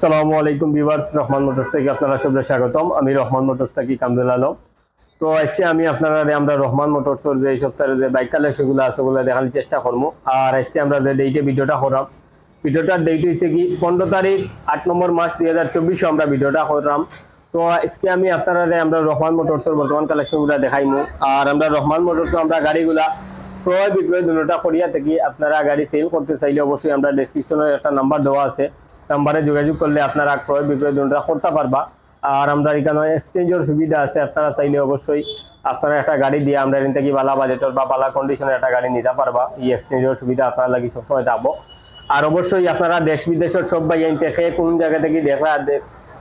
আসসালামু আলাইকুম viewers, Rahman motors আপনারা সবাই স্বাগতম। আমি রহমান মোটরস থেকে কামরুল আলম। তো আজকে আমি আপনারা আমরা রহমান মোটরসের যে এই সপ্তাহের যে বাইক কালেকশনগুলো আছে ওগুলো দেখানোর চেষ্টা করব। আর আজকে আমরা যে ডেটে ভিডিওটা করাম, ভিডিওটার ডেট হয়েছে কি পনেরো তারিখ আট নম্বর মাস দুই হাজার চব্বিশে আমরা ভিডিওটা করলাম তো আজকে আমি আপনারা আমরা রহমান মোটরসের বর্তমান কালেকশনগুলো দেখাইমু। আর আমরা রহমান মোটরস আমরা গাড়িগুলা ক্রয় বিক্রয় দুটোটা করিয়া থেকে। আপনারা গাড়ি সেল করতে চাইলে অবশ্যই আমরা ডেসক্রিপশনে একটা নাম্বার দেওয়া আছে। নাম্বারে যোগাযোগ করলে আপনারা ক্রয় বিক্রয় দুটোটা করতে পারবা। আর আমরা এখানে এক্সচেঞ্জের সুবিধা আছে, আপনারা চাইলে অবশ্যই আপনারা একটা গাড়ি দিয়ে আমরা এখান থেকে বালা বাজেটের বা বালা কন্ডিশনের একটা গাড়ি নিতে পারবা। এই এক্সচেঞ্জের সুবিধা আপনারা লাগি সবসময় থাকব। আর অবশ্যই আপনারা দেশ বিদেশের সব ভাই সে কোন জায়গা থেকে দেখা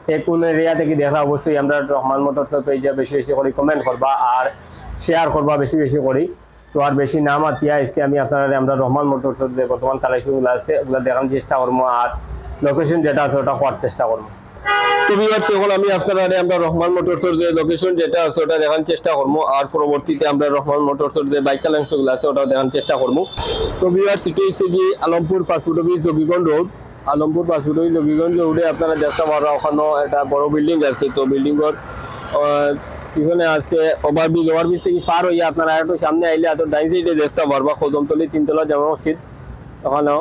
সে কোন এরিয়া থেকে দেখা, অবশ্যই আমরা রহমান মোটরস পেজে বেশি বেশি করে কমেন্ট করবা আর শেয়ার করবা বেশি বেশি করে। তো আর বেশি নাম আতিয়া আজকে আমি আপনারা আমরা রহমান মোটরসের যে বর্তমান কালেকশনগুলো আছে, ওগুলো দেখানোর চেষ্টা করব। আর লোকেশন যেটা আছে ওটা হওয়ার চেষ্টা করব। তো ভিউয়ার্স এখন আমি আপনারা আমরা রহমান মোটরসের যে লোকেশন যেটা আছে ওটা দেখানোর চেষ্টা করব। আর পরবর্তীতে আমরা রহমান মোটরসের যে বাইক কালেকশনগুলো আছে ওটাও দেখানোর চেষ্টা করব। তো ভিউয়ার্স এটা হচ্ছে কি Alampur passport office Jogiganj road. Alampur passport office Jogiganj রোডে আপনারা দেখতে পারো ওখানে একটা বড় বিল্ডিং আছে। তো বিল্ডিংয়ের পিছনে আছে ওভারব্রিজ ওভারব্রিজ থেকে পার হইয়া আপনারা একটু সামনে আইলে এত ডাইন সাইডে দেখতে পারবা। কদমতলি তিনতলা জামা মসজিদ। ওখানেও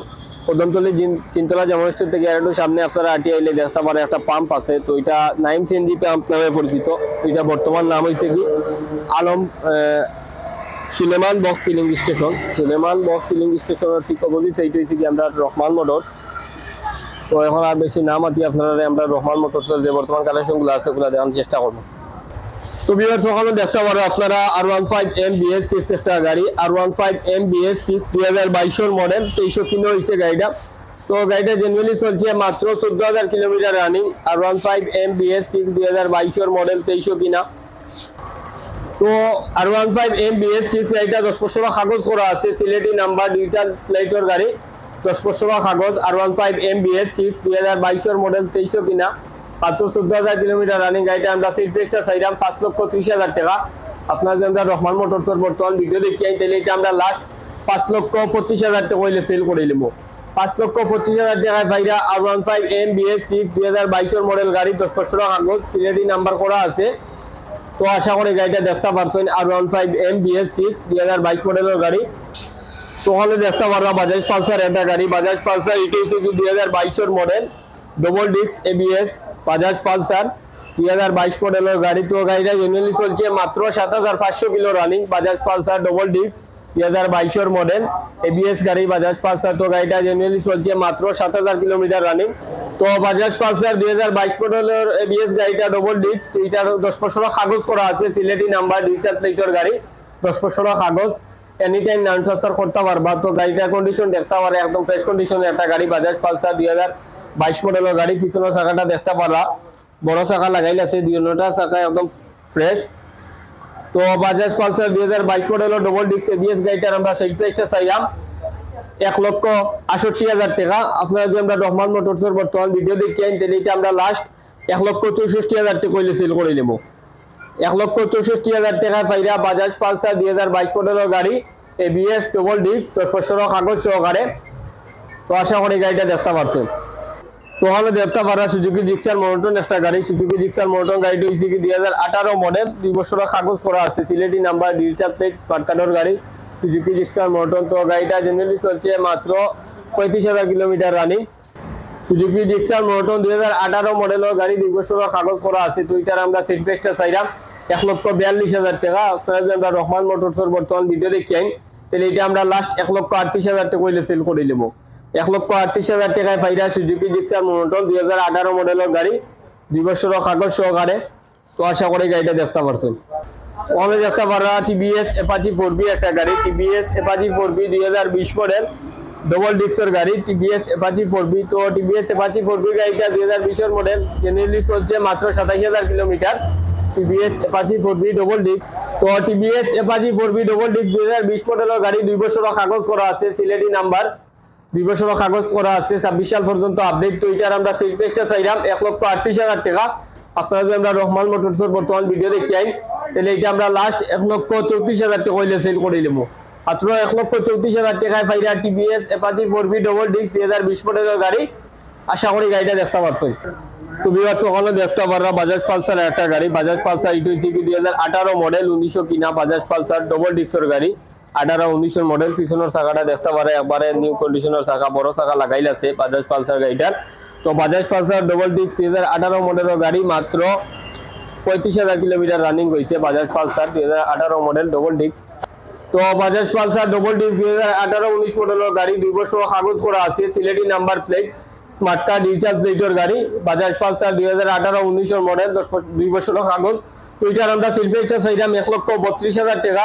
কদমতলি তিনতলা জামা মসজিদ থেকে একটু সামনে আপনারা আটি আইলে দেখতে পারে একটা পাম্প আছে। তো এটা নাইম সিএনজি পাম্প নামে পরিচিত। এটা বর্তমান নাম হয়েছে কি? Alam Suleman Baksh filling station Suleman Baksh filling স্টেশনের ঠিক অপোজিট সাইড হয়েছে কি আমরা রহমান মোটরস তো এখন আর বেশি নাম আতি আপনারা আমরা রহমান মোটরসের যে বর্তমান কালেকশনগুলো আছে, ওগুলো দেখানোর চেষ্টা করব। তো বিয়ার্স ওখানে দেখতে পারো, আপনারা R five M BS six একটা গাড়ি। আর ওয়ান ফাইভ এম দুই মডেল তো ফাইভ এম দুই মডেল কিনা। ফাইভ এম কাগজ করা আছে, সিলেটি নাম্বার ডিজিটাল প্লেটর গাড়ি। দশ কাগজ R one five M BS six দুই হাজার বাইশের মডেল তেইশশো কিনা। মাত্র চোদ্দ হাজার কিলোমিটার রানিং গাড়িটা আমরা সিট প্রেসটা চাইলাম, পাঁচ লক্ষ ত্রিশ হাজার টাকা। আপনার যে আমরা রহমান মোটরসের বর্তমান দেখি আই তাহলে এটা আমরা লাস্ট লক্ষ পঁচিশ হাজার টাকা হইলে সেল করে পাঁচ লক্ষ পঁচিশ হাজার টাকায় ভাইরা R one five M BS six দুই হাজার বাইশের মডেল গাড়ি, দশ বছর কাগজ সিলেটি নাম্বার আছে। তো আশা করি গাড়িটা দেখতে পারছেন R one five M BS six দুই হাজার বাইশ মডেলের গাড়ি। তো হলে দেখতে বাজাজ পালসার একটা গাড়ি বাজাজ পালসার এটি দুই হাজার বাইশের model double disc ABS Bajaj Pulsar দুই হাজার বাইশ মডেলের গাড়ি তো গাড়িটা জেনুয়ালি চলছে, মাত্র সাত হাজার পাঁচশো kilo running Bajaj Pulsar double disc দুই হাজার বাইশের মডেল এবিএস গাড়ি বাজাজ পালসার তো গাড়িটা জেনুয়ালি চলছে, মাত্র সাত হাজার কিলোমিটার রানিং তো বাজাজ পালসার দুই হাজার বাইশ মডেলের এবিএস গাড়িটা ডবল ডিস্ক তো এটার দশ বছর কাগজ করা আছে, সিলেটি নাম্বার ডিজিটাল প্লেটের গাড়ি, দশ বছর কাগজ। এনি টাইম নাম ট্রান্সফার করতে পারবা, তো গাড়িটার কন্ডিশন দেখতে পারে একদম ফ্রেশ কন্ডিশনে একটা গাড়ি বাজাজ পালসার দুই হাজার বাইশ মডেলের গাড়ি পিছনের চাকাটা দেখতে পারা বড় চাকা লাগাইল আছে দুইটা চাকা একদম ফ্রেশ তো বাজাজ পালসার দুই হাজার বাইশ মডেলের ডবল ডিস্ক এবিএস গাড়িটার আমরা সাইড প্রাইসটা চাইলাম। এক লক্ষ আষট্টি হাজার টাকা। আপনারা যদি আমরা রহমান মোটরসের বর্তমান ভিডিও দেখি আইন, তাহলে এটা আমরা লাস্ট এক লক্ষ চৌষট্টি হাজার টাকা হইলে সেল করে নেব। এক লক্ষ চৌষট্টি হাজার টাকা চাইরা বাজাজ পালসার দুই হাজার বাইশ মডেলের গাড়ি এবিএস ডবল ডিস্ক দশ বছর কাগজ সহকারে। তো আশা করি গাড়িটা দেখতে পারছেন। তো হলে পারা সুজুকি জিক্সার মোটন একটা গাড়ি, সুজুকি জিক্সার মোটন গাড়িটা হয়েছে কি দুই হাজার আঠারো মডেল দুই বছর কাগজ করা আছে, Sylheti number digital plate smart কার্ডের গাড়ি, সুজুকি জিক্সার মোটন তো গাড়িটা জেনারেলি চলছে মাত্র পঁয়ত্রিশ হাজার কিলোমিটার রানিং সুজুকি ডিক্সার মোটন দুই হাজার আঠারো মডেলের গাড়ি, দুই বছরের কাগজ করা আছে, তো এটার আমরা সিট প্রেসটা চাইলাম এক লক্ষ বিয়াল্লিশ হাজার টাকা। আপনারা যদি আমরা রহমান মোটরসের বর্তমান ভিডিও দেখি আইন তাহলে এটা আমরা লাস্ট এক লক্ষ আটত্রিশ হাজার টাকা সেল করে নেব। এক লক্ষ আটত্রিশ হাজার টাকায় ফাইরা সুজুকি ডিক্সার মোটন দুই হাজার আঠারো মডেলের গাড়ি, দুই বছরের কাগজ সহকারে। তো আশা করি গাড়িটা দেখতে পারছেন। ওখানে দেখতে পারা টিভিএস এপাচি ফোর বি একটা গাড়ি। টিভিএস এপাচি ফোর বি দুই হাজার বিশ মডেল ডবল ডিক্সের গাড়ি। টিভিএস এপাচি ফোর বি তো টিভিএস এপাচি ফোর বি গাড়িটা দুই হাজার বিশের মডেল জেনারেলি চলছে মাত্র সাতাইশ হাজার kilometre. TVS Apache four V double disc তো TVS Apache four V double disc দুই হাজার বিশ মডেলের গাড়ি, দুই বছরের কাগজ করা আছে, সিলেটি নাম্বার। দুই কাগজ করা আছে, ছাব্বিশ সাল পর্যন্ত আপডেট তো এটার আমরা সিল পেজটা চাইলাম, এক লক্ষ আটত্রিশ হাজার টাকা। আপনারা যদি আমরা রহমান মোটরসের বর্তমান ভিডিও দেখি আইন তাহলে এটা আমরা লাস্ট এক লক্ষ চৌত্রিশ হাজার টাকা হইলে সেল করে নেব মাত্র এক লক্ষ চৌত্রিশ হাজার টাকায় ফাইরা TVS Apache four V double disc দুই হাজার বিশ মডেলের গাড়ি। আশা করি গাড়িটা দেখতে পারছেন। তুমি আর সকালে দেখতে পারবা বাজাজ পালসার একটা গাড়ি। বাজাজ পালসার ইটু কি দুই হাজার আঠারো মডেল উনিশশো কিনা বাজাজ পালসার ডবল ডিক্সর গাড়ি। আঠারো উনিশের মডেল পিছনের চাকাটা দেখতে পারে একবারে নিউ কন্ডিশনের চাকা, বড় চাকা লাগাইল আছে বাজাজ পালসার গাড়িটার তো বাজাজ পালসার ডবল ডিক্স দুই হাজার আঠারো মডেলের গাড়ি মাত্র পঁয়ত্রিশ হাজার কিলোমিটার রানিং হয়েছে বাজাজ পালসার দুই হাজার আঠারো মডেল ডবল ডিক্স তো বাজাজ পালসার ডবল ডিক্স দুই হাজার আঠারো উনিশ মডেলের গাড়ি দুই বছর কাগজ করা আছে Sylheti number plate smart card digital প্লেটের গাড়ি। বাজাজ পালসার দুই হাজার আঠারো উনিশের মডেল দশ বছর- দুই বছরের কাগজ তো এটার আমরা শিল্পেটা চাইলাম এক লক্ষ বত্রিশ হাজার টাকা।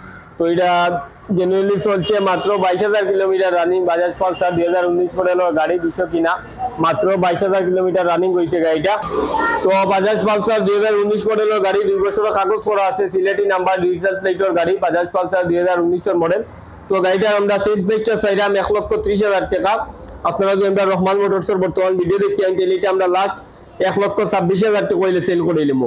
তো এটা জেনুইনলি চলছে মাত্র বাইশ হাজার কিলোমিটার রানিং বাজাজ পালসার দুই হাজার উনিশ মডেলের গাড়ি দুশো কিনা। মাত্র বাইশ হাজার কিলোমিটার রানিং হয়েছে গাড়িটা। তো বাজাজ পালসার দুই হাজার উনিশ মডেলের গাড়ি দুই বছরের কাগজ করা আছে, সিলেটি নাম্বার ডিজিটাল প্লেটের গাড়ি বাজাজ পালসার দুই হাজার উনিশের মডেল তো গাড়িটার আমরা সিট পেজটা চাইলাম এক লক্ষ ত্রিশ হাজার টাকা। আপনারা যদি আমরা রহমান মোটরসের বর্তমান ভিডিও দেখি এটা আমরা লাস্ট এক লক্ষ ছাব্বিশ হাজার টাকা সেল করে নিলাম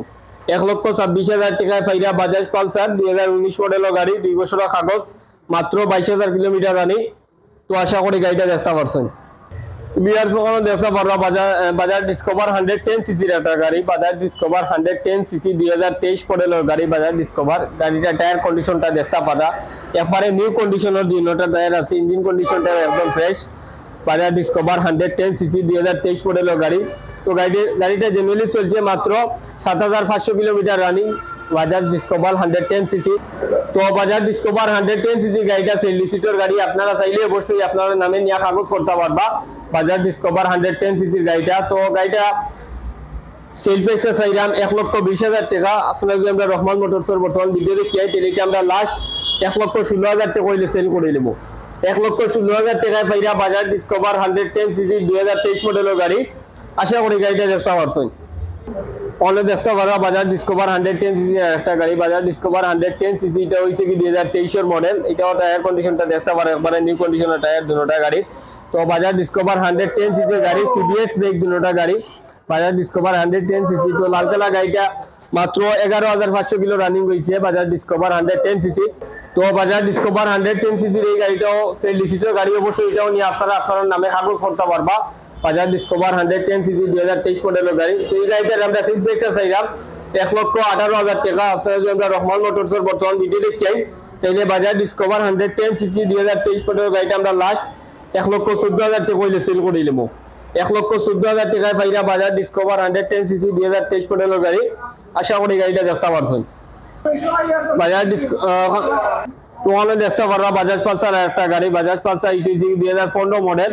এক লক্ষ ছাব্বিশ হাজার টাকায় ফাইরা বাজাজ পালসার, দুই হাজার উনিশ মডেলের গাড়ি, দুই বছরের কাগজ, মাত্র বাইশ হাজার কিলোমিটার রানি। তো আশা করি গাড়িটা দেখতে পারছেন। বিয়ার সকালে দেখতে পারবা, বাজার বাজার ডিসকভার হান্ড্রেড টেন সিসির একটা গাড়ি, বাজার ডিসকভার হান্ড্রেড টেন সিসি দুই হাজার তেইশ মডেলের গাড়ি, বাজার ডিসকভার গাড়িটা টায়ার কন্ডিশনটা দেখতে পারা একবারে নিউ কন্ডিশনের দুই নটা টায়ার আছে ইঞ্জিন কন্ডিশনটা একদম ফ্রেশ বাজার ডিসকভার হান্ড্রেড টেন সিসি দুই হাজার তেইশ মডেলের গাড়ি। তো গাড়ি, গাড়িটা জেনুয়ালি চলছে মাত্র সাত হাজার পাঁচশো kilometre running Bajaj Discover hundred ten CC তো Bajaj Discover hundred ten CC গাড়িটা সেল সিটের গাড়ি, আপনারা চাইলে অবশ্যই আপনারা নামে নিয়ে কাগজ করতে পারবা বাজাজ ডিসকভার হান্ড্রেড টেন সিসির গাড়িটা। তো গাড়িটা সেল প্রাইসটা চাইলাম এক লক্ষ বিশ হাজার টাকা। আসলে যদি আমরা রহমান মোটরসের বর্তমান ভিডিও দেখি তেলেকে আমরা লাস্ট এক লক্ষ ষোলো হাজার টাকা হইলে সেল করে নেব এক লক্ষ ষোলো হাজার টাকায় ফাইরা বাজার ডিসকভার হান্ড্রেড টেন সিসি দুই হাজার তেইশ মডেলের গাড়ি। আশা করি গাড়িটা দেখতে পারছেন। অন্য দেখতে পারা বাজার ডিসকভার হান্ড্রেড টেন সিসি একটা গাড়ি বাজার ডিসকভার হান্ড্রেড টেন সিসি, এটা হয়েছে কি দুই হাজার তেইশের মডেল এটাও টায়ার কন্ডিশনটা দেখতে পারে, একবারে নিউ কন্ডিশনের টায়ার দুটা গাড়ি। তো বাজার ডিসকভার হান্ড্রেড টেন সিসির গাড়ি সিবিএস ব্রেক দুটা গাড়ি। বাজার ডিসকভার হান্ড্রেড টেন সিসি, তো লাল কালা গাড়িটা মাত্র এগারো হাজার পাঁচশো কিলো রানিং হয়েছে বাজার ডিসকভার হান্ড্রেড টেন সিসি। তো বাজার ডিসকভার হান্ড্রেড টেন সিসির এই গাড়িটাও সেই লিসিটের গাড়ি, অবশ্যই এটাও নিয়ে আপনারা আপনার নামে কাগজ করতে পারবা। বাজার ডিসকভার হান্ড্রেড টেন সিসি দুই হাজার তেইশ মডেলের গাড়ি। তো এই গাড়িটার আমরা সিট ব্রেকটা চাইলাম। এক লক্ষ আঠারো হাজার টাকা আপনারা যদি আমরা রহমান মোটরসের বর্তমান ভিডিও দেখছেন। তাইলে বাজার ডিসকভার হান্ড্রেড টেন সিসি দুই হাজার তেইশ মডেলের গাড়িটা আমরা লাস্ট এক লক্ষ চোদ্দ হাজার টাকা হইলে সেল করে দিলাম এক লক্ষ চোদ্দ হাজার টাকায় পাইরা বাজার ডিসকভার হান্ড্রেড টেন সিসি দুই হাজার তেইশ মডেলের গাড়ি। আশা করি গাড়িটা দেখতে পারছেন। বাজার তোমাদের দেখতে পারবা বাজাজ পালসার একটা গাড়ি। বাজাজ পালসার ইটিসি দুই হাজার পনেরো মডেল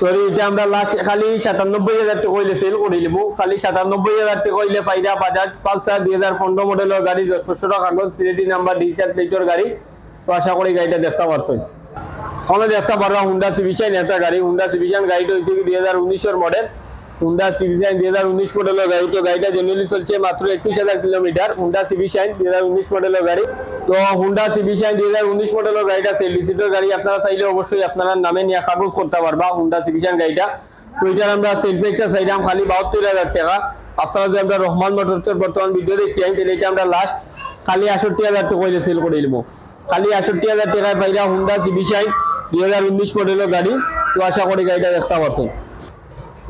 সরি এটা আমরা লাস্ট খালি সাতানব্বই হাজার টাকা কইলে সেল করে নিবো। খালি সাতানব্বই হাজার টাকা কইলে ফাইদা, বাজাজ, পালসার, দুই হাজার পনেরো মডেলের গাড়ি, দশ বছর কাগজ, সিলেটি নাম্বার, ডিজিটাল প্লেটের গাড়ি। তো আশা করি গাড়িটা দেখতে পারছেন। আমরা দেখতে পারবা হুন্ডা সিভিশন একটা গাড়ি। হুন্ডা সিভিশন গাড়িটা হয়েছে দুই হাজার উনিশের মডেল হুন্ডা সিভিশাইন দুই হাজার উনিশ মডেলের গাড়ি। তো গাড়িটা জেনুয়ালি চলছে মাত্র একুশ হাজার কিলোমিটার। হুন্ডা সিভিশাইন দুই হাজার উনিশ মডেলের গাড়ি। তো হুন্ডা সিভিশাইন দুই হাজার উনিশ মডেলের গাড়িটা সেলিসিটের গাড়ি আপনারা চাইলে অবশ্যই আপনারা নামে নিয়ে কাগজ করতে পারবা হুন্ডা সিভিশাইন গাড়িটা। তো এটার আমরা সেট ব্রেকটা চাইলাম খালি বাহাত্তর হাজার টাকা। আপনারা যদি আমরা রহমান মোটরসের বর্তমান ভিডিও দেখতে চাই তাহলে এটা আমরা লাস্ট খালি আষট্টি হাজার টাকা সেল করে নিবো খালি আষট্টি হাজার টাকায় পাইরা হুন্ডা সিভিশাইন দুই হাজার উনিশ মডেলের গাড়ি। তো আশা করি গাড়িটা দেখতে পারছেন।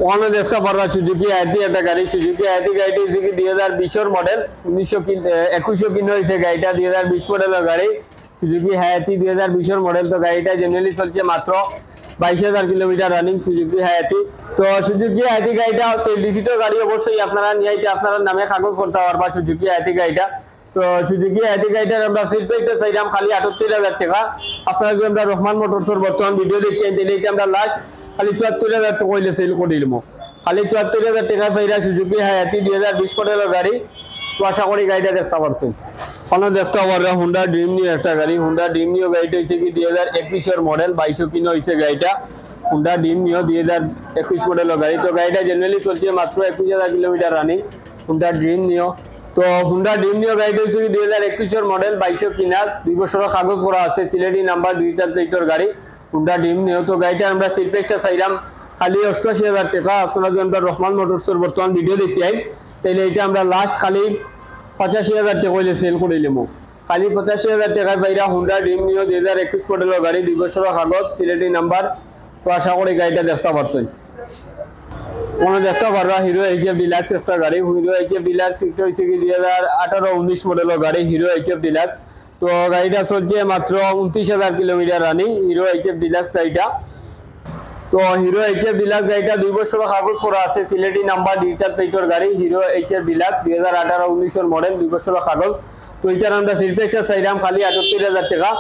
ওখানে দেখতে পারবা সুজুকি আইটি একটা গাড়ি। সুজুকি আইটি গাড়িটি হচ্ছে কি দুই হাজার বিশের মডেল উনিশশো একুশশো কিনে হয়েছে গাড়িটা, দুই হাজার বিশ মডেলের গাড়ি। সুজুকি হায়াতি দুই হাজার বিশের মডেল তো গাড়িটা জেনারেলি চলছে মাত্র বাইশ হাজার কিলোমিটার রানিং সুজুকি হায়াতি তো সুজুকি হায়াতি গাড়িটা, সেই ডিজিটাল গাড়ি অবশ্যই আপনারা নিয়ে আপনারা নামে কাগজ করতে পারবা সুজুকি হায়াতি গাড়িটা। তো সুজুকি হায়াতি গাড়িটার আমরা সিট প্রাইসটা চাইলাম খালি আটাত্তর হাজার টাকা। আপনারা যদি আমরা রহমান মোটরসের বর্তমান ভিডিও দেখছেন, তাহলে আমরা লাস্ট খালি চুয়াত্তর হাজার টাকা হইলে সেল করে খালি চুয়াত্তর হাজার টাকা পাইরা সুজুকি হায়াতি দুই হাজার বিশ মডেলের গাড়ি। তো আশা করি গাড়িটা দেখতে পারছেন। কোনো দেখতে পারবে হুন্ডা ড্রিম নিউ একটা গাড়ি। হুন্ডা ড্রিম নিউ গাড়িটা হচ্ছে কি, দুই হাজার একুশের মডেল বাইশো কিনো হয়েছে গাড়িটা। হুন্ডা ড্রিম নিউ দুই হাজার একুশ মডেলের গাড়ি। তো গাড়িটা জেনারেলি চলছে মাত্র একুশ হাজার kilometre running Honda Dream new তো হুন্ডা ড্রিম নিউ গাড়িটা হচ্ছে দুই হাজার একুশের মডেল বাইশো কিনার দুই বছরের কাগজ করা আছে, সিলেটি নাম্বার দুই চার প্লেটের গাড়ি। হুন্ডা ডিম নিউ তো গাড়িটা আমরা সিট প্যাকটা চাইলাম। খালি অষ্টআশি হাজার টাকা আপনারা যদি আমরা রহমান মোটরসের বর্তমান ভিডিও দেখতে আই তাহলে এটা আমরা লাস্ট খালি পঁচাশি হাজার টাকা সেল করে নিলাম খালি পঁচাশি হাজার টাকায় পাইরা হুন্ডা ডিম নিও দুই হাজার একুশ মডেলের গাড়ি, দুই বছরের কাগজ সিলেটি নাম্বার তো আশা করি গাড়িটা দেখতে পারছেন কোনো দেখতে পারবা হিরো এইচএফ ডিলাক্স একটা গাড়ি। হিরো এইচএফ ডিলাক্স হচ্ছে কি দুই হাজার আঠারো উনিশ মডেলের গাড়ি হিরো এইচএফ ডিলাক্স তো গাড়িটা চলছে মাত্র উনত্রিশ হাজার kilometre running Hero H F Deluxe গাড়িটা। তো হিরো এইচ এফ ডিলাক্স গাড়িটা দুই বছর কাগজ করা আছে, সিলেটি নাম্বার ডিজিটাল প্লেটের গাড়ি হিরো এইচ এফ ডিলাক্স দুই হাজার আঠারো, উনিশের মডেল দুই বছর কাগজ। তো এটার আমরা সিলপেক্টার চাইলাম খালি আটাত্তর হাজার টাকা।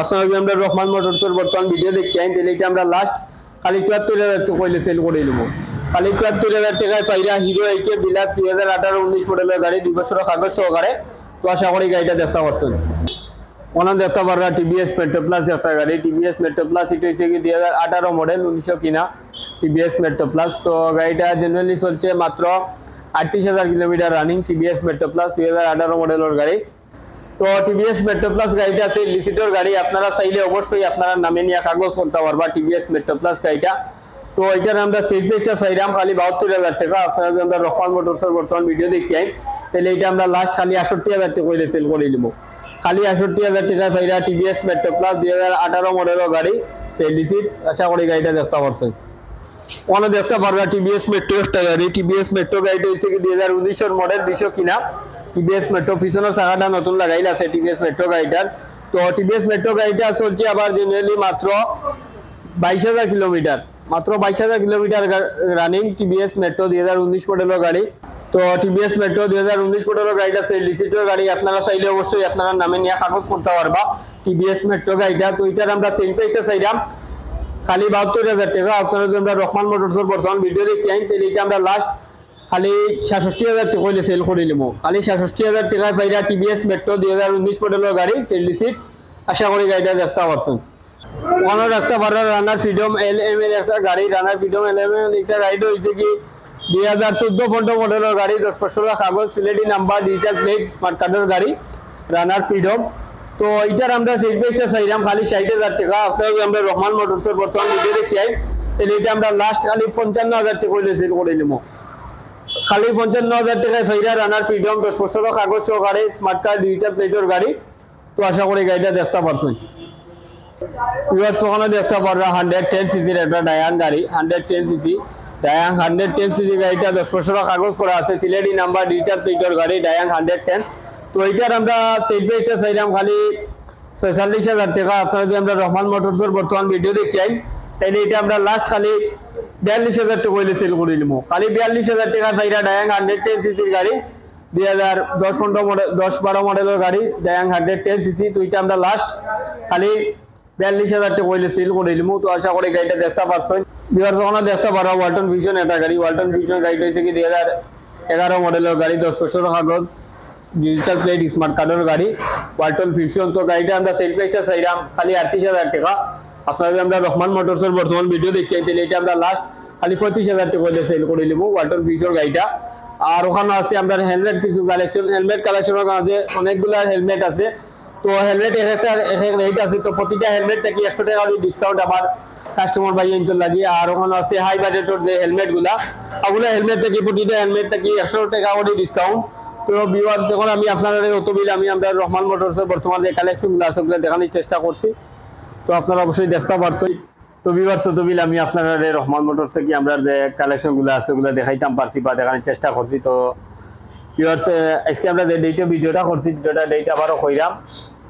আপনারা যদি আমরা রহমান মোটরসের বর্তমান ভিডিও দেখতে আইন, তাহলে এটা আমরা লাস্ট খালি চুয়াত্তর হাজার টাকা কইলে সেল করে নেব। খালি চুয়াত্তর হাজার টাকায় পাইরা হিরো এইচএফ ডিলাক্স দুই হাজার আঠারো, উনিশ মডেলের গাড়ি দুই বছর কাগজ সহকারে। তো আশা করি গাড়িটা দেখতে পারছেন। ওনার দেখতে পারবা টিভিএস মেট্রো প্লাস একটা গাড়ি টিভিএস মেট্রো প্লাস এটা হচ্ছে কি দুই হাজার আঠারো মডেল উনিশশো কিনা টিভিএস মেট্রো প্লাস তো গাড়িটা জেনারেলি চলছে মাত্র আটত্রিশ হাজার kilometre running TVS Metro plus দুই হাজার আঠারো মডেলের গাড়ি। তো টিভিএস মেট্রো প্লাস গাড়িটা আছে লিসিটোর গাড়ি, আপনারা চাইলে অবশ্যই আপনারা নামে নিয়ে কাগজ করতে পারবা টিভিএস মেট্রো প্লাস গাড়িটা। তো এটার আমরা সিট পেজটা চাইলাম খালি বাহাত্তর হাজার টাকা, আপনারা যদি আমরা রহমান মোটরসের বর্তমান ভিডিও দেখি, তাহলে এটা আমরা লাস্ট খালি আষট্টি হাজার টাকা করে সেল করে নিব খালি আষট্টি হাজার টাকা পাইরা টিভিএস মেট্রো প্লাস দুই হাজার আঠারো মডেলের গাড়ি সেডি সিট আশা করি গাড়িটা দেখতে পারছেন। ওখানে দেখতে পারবা টিভিএস মেট্রো একটা গাড়ি। টিভিএস মেট্রো গাড়িটা হচ্ছে কি দুই হাজার উনিশের মডেল দুইশো কিনা। টিভিএস মেট্রো পিছনের চাকাটা নতুন লাগাইল আছে টিভিএস মেট্রো গাড়িটার। তো টিভিএস মেট্রো গাড়িটা চলছে আবার জেনারেলি মাত্র বাইশ হাজার কিলোমিটার। মাত্র বাইশ হাজার কিলোমিটার রানিং টিভিএস মেট্রো দুই হাজার উনিশ মডেলের গাড়ি। তো টিভিএস মেট্রো দুই হাজার উনিশ মডেলের গাড়িটা সেই ডিসিটের গাড়ি আপনারা চাইলে অবশ্যই আপনারা নামে নিয়ে কাগজ করতে পারবা। টিভিএস মেট্রো গাড়িটা, তো এটার আমরা সেল পেজটা চাইলাম। খালি বাহাত্তর হাজার টাকা। আপনারা যদি আমরা রহমান মোটরসের বর্তমান ভিডিও দেখি আইন, তাহলে এটা আমরা লাস্ট খালি সাতষট্টি হাজার টাকা হইলে সেল করে নিব খালি সাতষট্টি হাজার টাকায় পাইরা টিভিএস মেট্রো দুই হাজার উনিশ মডেলের গাড়ি সেল ডিসিট আশা করি গাড়িটা দেখতে পারছেন। ওখানে রাখতে পারো রানার ফ্রিডম এল এম এর একটা গাড়ি। রানার ফ্রিডম এল এম এর একটা গাড়িটা হয়েছে কি দুই হাজার চোদ্দ ফন্টো মডেলের গাড়ি দশ বছর কাগজ Sylheti number digital plate smart কার্ডের গাড়ি রানার ফ্রিডম তো এটার আমরা সিট বেসটা চাইলাম খালি ষাট হাজার টাকা। আপনার আমরা রহমান মোটরসের বর্তমান ভিডিও দেখি তাহলে এটা আমরা লাস্ট খালি পঞ্চান্ন হাজার টাকা করে সেল করে নেব খালি পঞ্চান্ন হাজার টাকায় ফাইরা রানার ফ্রিডম দশ বছর কাগজ সহকারে স্মার্ট কার্ড ডিজিটাল প্লেটের গাড়ি। তো আশা করি গাড়িটা দেখতে পারছেন ভিউয়ার্স ওখানে দেখতে পারবা হান্ড্রেড টেন সিসির একটা ডায়াং গাড়ি hundred ten CC Dayang hundred ten CC গাড়িটা দশ বছর কাগজ করা আছে, সিলেটি নাম্বার ডিজিটাল প্লেটের গাড়ি ডায়াং হান্ড্রেড টেন তো এইটার আমরা সেট বেসটা চাইলাম খালি ছয়চল্লিশ হাজার টাকা। আপনারা যদি আমরা রহমান মোটরসের বর্তমান ভিডিও দেখি আইন তাইলে এটা আমরা লাস্ট খালি বিয়াল্লিশ হাজার টাকা হইলে সেল করে নিবো খালি বিয়াল্লিশ হাজার টাকা চাইরা ডায়াং হান্ড্রেড টেন সিসির গাড়ি, দুই হাজার দশ পনেরো মডেল দশ বারো মডেলের গাড়ি ডায়াং হান্ড্রেড টেন সিসি তো এটা আমরা লাস্ট খালি বিয়াল্লিশ হাজার টাকা হইলে সেল করে নিবো তো আশা করি গাড়িটা দেখতে পারছেন। বিহার যখন দেখতে পারো ওয়ালটন ভিশন একটা গাড়ি। ওয়ালটন ভিশন গাড়িটা হচ্ছে কি দুই হাজার এগারো মডেলের গাড়ি, দশ বছর কাগজ ডিজিটাল প্লেট স্মার্ট কার্ডের গাড়ি। ওয়ালটন ফিউশন তো গাড়িটা আমরা সেল প্রাইসটা চাইলাম, খালি আটত্রিশ হাজার টাকা। আপনারা আমরা রহমান মোটরসের বর্তমান ভিডিও দেখি, তাহলে এটা আমরা লাস্ট খালি পঁয়ত্রিশ হাজার টাকা হইলে সেল করে নেব ওয়ালটন ফিউশন গাড়িটা। আর ওখানে আছে আমরা হেলমেট কিছু কালেকশন হেলমেট কালেকশনের কাছে অনেকগুলা হেলমেট আছে। তো হেলমেট এক একটা এক এক রেট আছে, তো প্রতিটা হেলমেট থেকে একশো টাকা ডিসকাউন্ট আমার কাস্টমার ভাই এনজল লাগে। আর ওখানে আছে হাই বাজেটের যে হেলমেটগুলা, ওগুলো হেলমেট থেকে প্রতিটা হেলমেট থেকে একশো টাকা করে ডিসকাউন্ট তো ভিউয়ার্স যখন আমি আপনাদের অত বিল আমি আমরা রহমান মোটরসের বর্তমান যে কালেকশনগুলো আছে, ওগুলো দেখানোর চেষ্টা করছি। তো আপনারা অবশ্যই দেখতে পারছেন। তো ভিউয়ার্স অত বিল আমি আপনাদের রহমান মোটরস থেকে আমরা যে কালেকশনগুলো আছে, ওগুলো দেখাইতাম, পারছি বা দেখানোর চেষ্টা করছি। তো ভিউয়ার্স আজকে আমরা যে ডেটে ভিডিওটা করছি ভিডিওটা ডেট আবারও কইরাম।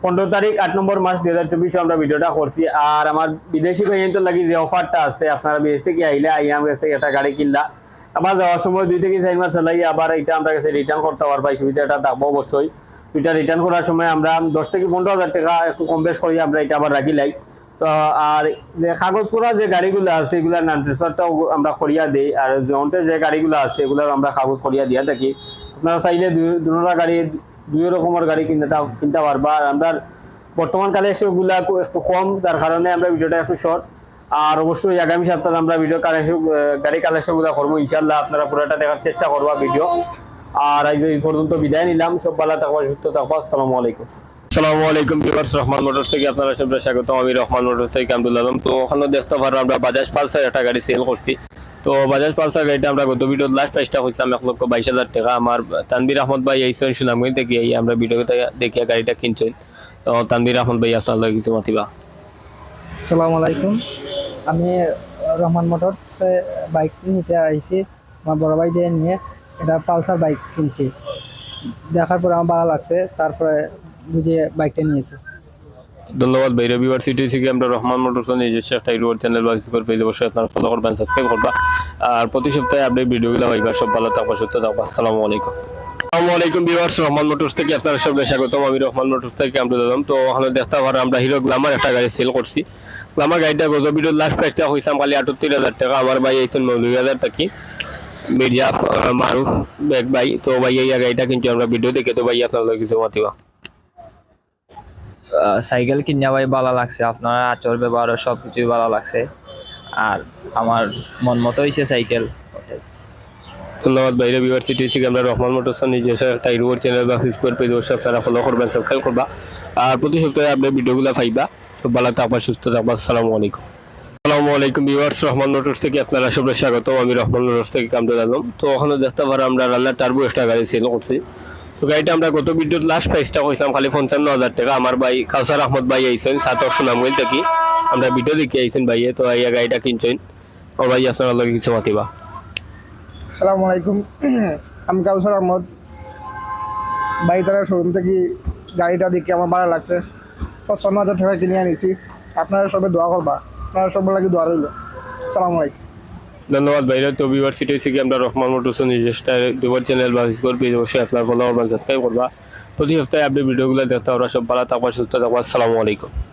পনেরো তারিখ, আট নম্বর মাস দুই হাজার চব্বিশে আমরা ভিডিওটা করছি। আর আমার বিদেশি ভাইয়ের লাগি যে অফারটা আছে, আপনারা বিদেশ থেকে আইলে আই আমার কাছে একটা গাড়ি কিনলা। আবার যাওয়ার সময় দুই থেকে চার মাস চালাই, আবার এটা আমরা কাছে রিটার্ন করতে পারব। এই সুবিধাটা থাকব অবশ্যই। এটা রিটার্ন করার সময় আমরা দশ থেকে পনেরো হাজার টাকা একটু কম বেশ করি আমরা এটা আবার রাখি লাই। তো, আর যে কাগজ করা যে গাড়িগুলো আছে, এগুলার নাম ট্রেসারটাও আমরা করিয়া দিই। আর জন্টে যে গাড়িগুলো আছে, এগুলোর আমরা কাগজ করিয়া দিয়া থাকি। আপনারা চাইলে দুটা গাড়ি দুই রকমের গাড়ি কিনতে কিনতে পারবা। আর আমরা বর্তমান কালেকশনগুলো একটু কম তার কারণে আমরা ভিডিওটা একটু শর্ট আর অবশ্যই আগামী সপ্তাহে আমরা ভিডিও কালেকশন গাড়ি কালেকশনগুলো করব ইনশাল্লাহ আপনারা পুরোটা দেখার চেষ্টা করবা ভিডিও আর আজ এই পর্যন্ত বিদায় নিলাম, সব ভালো থাকবা, সুস্থ থাকবা, আসসালামু আলাইকুম। আসসালামু আলাইকুম ভিউয়ার্স, রহমান মোটরস থেকে আপনারা সবাই স্বাগত আমি রহমান মোটরস থেকে আলম। তো ওখানে দেখতে পারো, আমরা বাজাজ পালসার একটা গাড়ি সেল করছি। তো বাজাজ পালসার গাড়িটা আমরা গত ভিডিও লাস্ট প্রাইসটা হয়েছিলাম এক লক্ষ বাইশ হাজার টাকা। আমার তানবির আহমদ ভাই এইসন সুনামগঞ্জ থেকে, এই আমরা ভিডিওতে দেখিয়া গাড়িটা কিনছেন। তো তানবির আহমদ ভাই, আপনার কিছু মাতিবা। সালাম আলাইকুম। আমি রহমান মোটরসে বাইক নিতে আইছি, আমার বড় ভাই দিয়ে নিয়ে এটা পালসার বাইক কিনছি। দেখার পরে আমার ভালো লাগছে, তারপরে বুঝে বাইকটা নিয়েছি। ধন্যবাদ রবিবার সিটি থেকে আমরা রহমান মোটরস নিজস্ব একটা ইউটিউব চ্যানেল বা করে পেয়ে অবশ্যই আপনারা ফলো করবেন সাবস্ক্রাইব করবা। আর প্রতি সপ্তাহে আপডেট ভিডিওগুলো পাইবা। সব ভালো থাকবা, সুস্থ থাকবা। আসসালামু আলাইকুম। ভিউয়ার্স আমি রহমান থেকে আমরা হিরো একটা গাড়ি সেল করছি। গ্লামার গাড়িটা লাস্ট হাজার টাকা। আমার ভাই নব্বই হাজার তো এই গাড়িটা কিন্তু আমরা ভিডিও দেখে তো ভাই আপনার কিছু মাতিবা। সাইকেল কিনা ভাই ভালো লাগছে, আপনার আচর ব্যবহারও সব কিছুই ভালো লাগছে। আর আমার মন মতো হয়েছে সাইকেল। ধন্যবাদ বাইরে বিভার সিটি থেকে আমরা রহমান মোটরস নিজস্ব একটা ইউটিউব চ্যানেল বা ফেসবুক পেজ অবশ্যই আপনারা ফলো করবেন সাবস্ক্রাইব করবা। আর প্রতি সপ্তাহে আপনি ভিডিওগুলো পাইবা। সব ভালো থাকবা, সুস্থ থাকবা, আসসালামু আলাইকুম। আসসালামু আলাইকুম ভিউয়ার্স রহমান মোটরস থেকে আপনারা সবাই স্বাগত আমি রহমান মোটরস থেকে কামতে আলম। তো ওখানে দেখতে পারো আমরা রান্নার টার্বো এক্সট্রা গাড়ি সেল করছি। তো গাড়িটা আমরা গত বিদ্যুৎ লাস্ট প্রাইসটা কইছিলাম, খালি পঞ্চান্ন হাজার টাকা। আমার ভাই কাউসার আহমদ ভাই আইছেন সাতর সুনামগঞ্জ থেকে আমরা ভিডিও দেখে আইছেন ভাইয়ে, তো এই গাড়িটা কিনছেন। ও ভাই, আপনার লগে কিছু মাতিবা সালামু আলাইকুম। আমি কাউসার আহমদ। বাইতারা শোরুম থেকে গাড়িটা দেখে আমার ভালো লাগছে। পঁচপান্ন হাজার টাকা কিনে আনিছি। আপনারা সবাই দোয়া করবা। আপনারা সবার লাগে দোয়া রইল। সালামু আলাইকুম। ধন্যবাদ ভাইরা। তো ভিউয়ার সিটি থেকে আমরা রহমান মোটরসন নিজস্ব ইউটিউব চ্যানেল বা স্কোর পেজ অবশ্যই আপনার ফলো করবেন সাবস্ক্রাইব করবা। প্রতি সপ্তাহে আপনি ভিডিওগুলো দেখতে আমরা সব ভালো থাকবা, সুস্থ থাকবা। আসসালামু আলাইকুম।